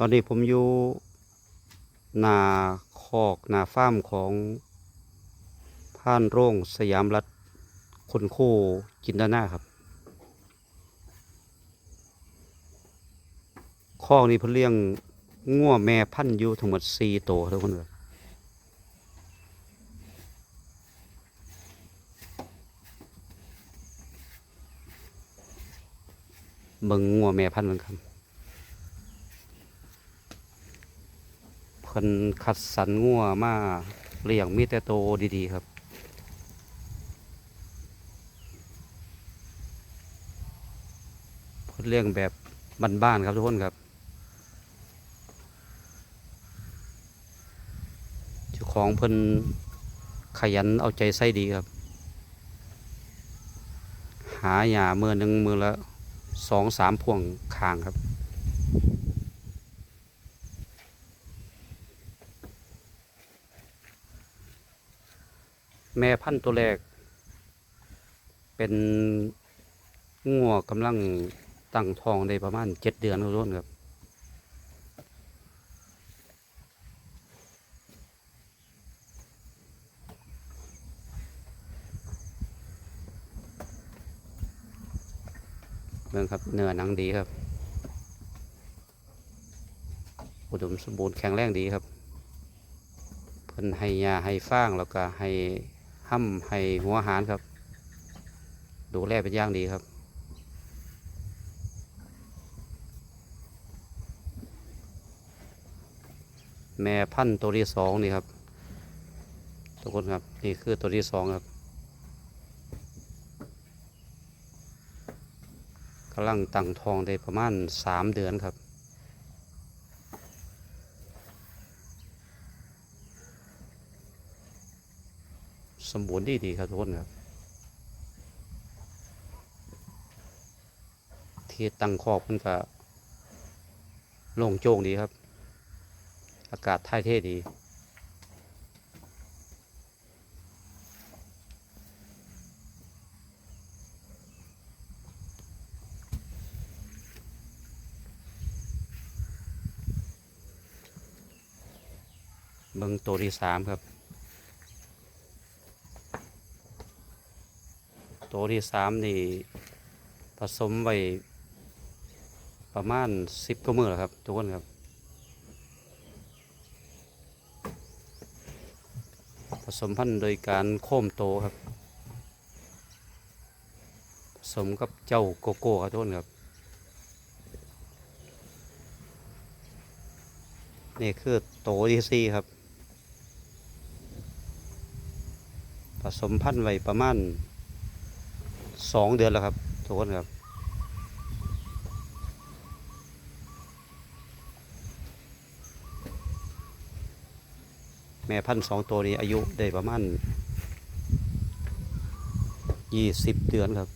ตอนนี้ผมอยู่นาคอกนาฟาร์มของผ่านโร่งสยามรัฐคนโคจินดานาครับคอกนี้เพิ่นเลี้ยงงัวแม่พันธุ์อยู่ทั้งหมดสี่ตัวทุกคนครับเบิ่งงัวแม่พันธุ์เหมือนกัน เพิ่นคัดสรรงัวมาเลี้ยงมีแต่โตดีๆครับเพิ่นเลี้ยงแบบบ้านๆครับทุกคนครับเจ้าของเพิ่นขยันเอาใจใส่ดีครับ หาหยาเมื่อหนึ่งมือละสองสามพวงคางครับ แม่พันธุ์ตัวแรก เป็นงัวกำลังตั้งท้องได้ประมาณเจ็ดเดือนครับทุกคนครับเบิ่งครับเนื้อหนังดีครับ อุดมสมบูรณ์แข็งแรงดีครับ เพิ่นให้ยาให้ฟางแล้วก็ให้ ห้ำให้หัวหารครับ ดูแลเป็นอย่างดีครับ แม่พันตัวที่สองนี่ครับ ทุกคนครับ นี่คือตัวที่สองครับกำลังตั้งทองได้ประมาณสามเดือนครับ สมบูรณ์ดีดีครับทุกคนครับ ที่ตั้งคอกมันก็โล่งโจ้งดีครับ อากาศถ่ายเทดี เบิงตัวที่สามครับ ตัว ที่สามนี่ผสมไว้ประมาณสิบกว่ามือแล้วครับ ทุกคนครับ ผสมพันธุ์โดยการโค้มโตครับ ผสมกับเจ้าโกโก้ครับทุกคนครับนี่คือโตที่สี่ครับ ผสมพันธุ์ไว้ประมาณ สองเดือนแล้วครับทุกคนครับแม่พันสองตัวนี้อายุได้ประมาณยี่สิบเดือนครับ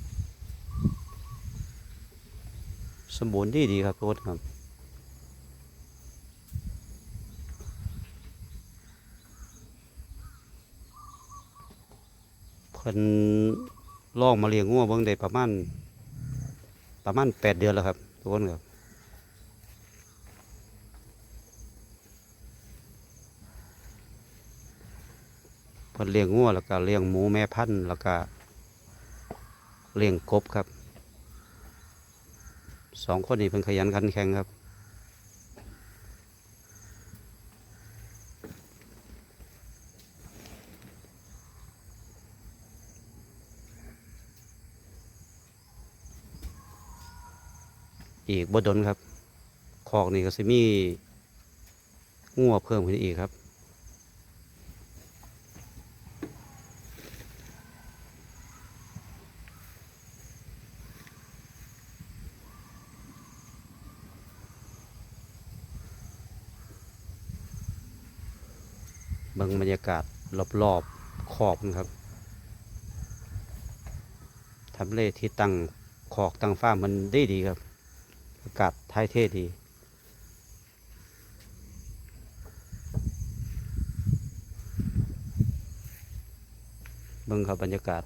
สมบูรณ์ดีดีครับทุกคนครับเพิ่น ล่องมาเลี้ยงงัวเบิ่งได้ประมาณประมาณแปดเดือนแล้วครับทุกคนครับเพิ่นเลี้ยงงัวแล้วก็เลี้ยงหมูแม่พันธุ์แล้วก็เลี้ยงกบครับสองคนนี้เพิ่นขยันขันแข็งครับ อีกบ่ดนครับคอกนี่ก็สิมีงัวเพิ่มขึ้นอีกครับบิ่งบรรยากาศรอบๆขอบนะครับทำเลที่ตั้งขอกตั้งฟ้ามมันได้ดีครับ อากาศท้ายเท่ดีเบิ่งครับบรรยากาศ